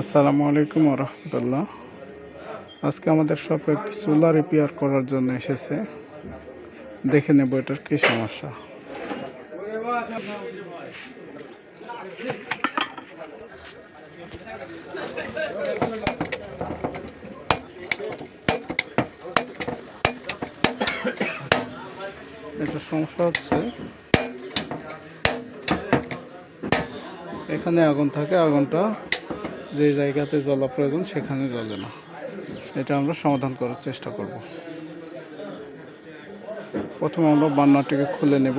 আসসালামু আলাইকুম রহমতুল্লাহ আজকে আমাদের শপে একটি চুলা রিপেয়ার করার জন্য এসেছে। দেখে নেব এটার কি সমস্যা। এটা সমস্যা হচ্ছে, এখানে আগুন থাকে, আগুনটা যে জায়গাতে জলা প্রয়োজন সেখানে জলে না এটা আমরা সমাধান করার চেষ্টা করব। প্রথমে আমরা বান্নাটিকে খুলে নেব।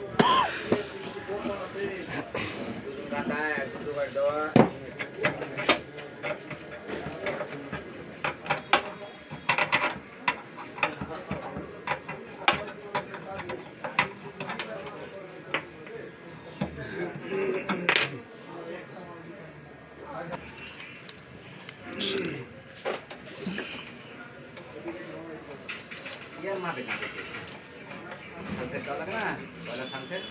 ইয়ার মাপে না সানসেট দেওয়া লাগে না পয়লা সানসেট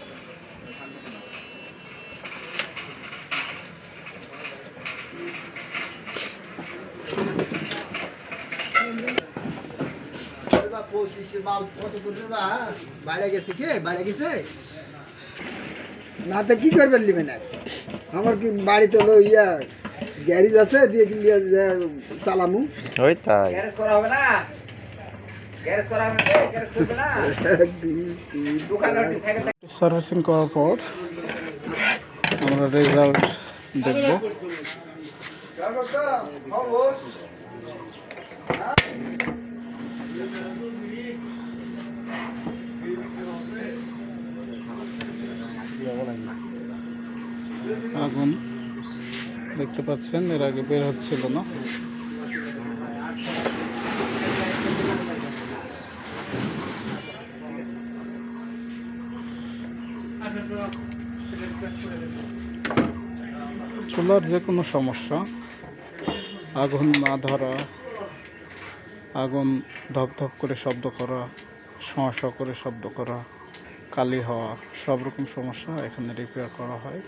বাইরে গেছে কে? বাইরে গেছে? না তো কি করবেন লিবে না আমার কি বাড়িতে হলো ইয়া গ্যারেজ আছে দিয়ে কি লিয়া চালামু? ওই তাই। গ্যারেজ করা হবে না। সার্ভিসিং করার পর আমরা রেজাল্ট দেখব চলো তো, খবর? আগুন দেখতে পাচ্ছেন, এর আগে বের হচ্ছিল না। চুলার যে কোনো সমস্যা, আগুন না ধরা, আগুন ধপধপ করে শব্দ করা সমস্যা করে শব্দ করা, কালি হওয়া, সব রকম সমস্যা এখানে রিপেয়ার করা হয়।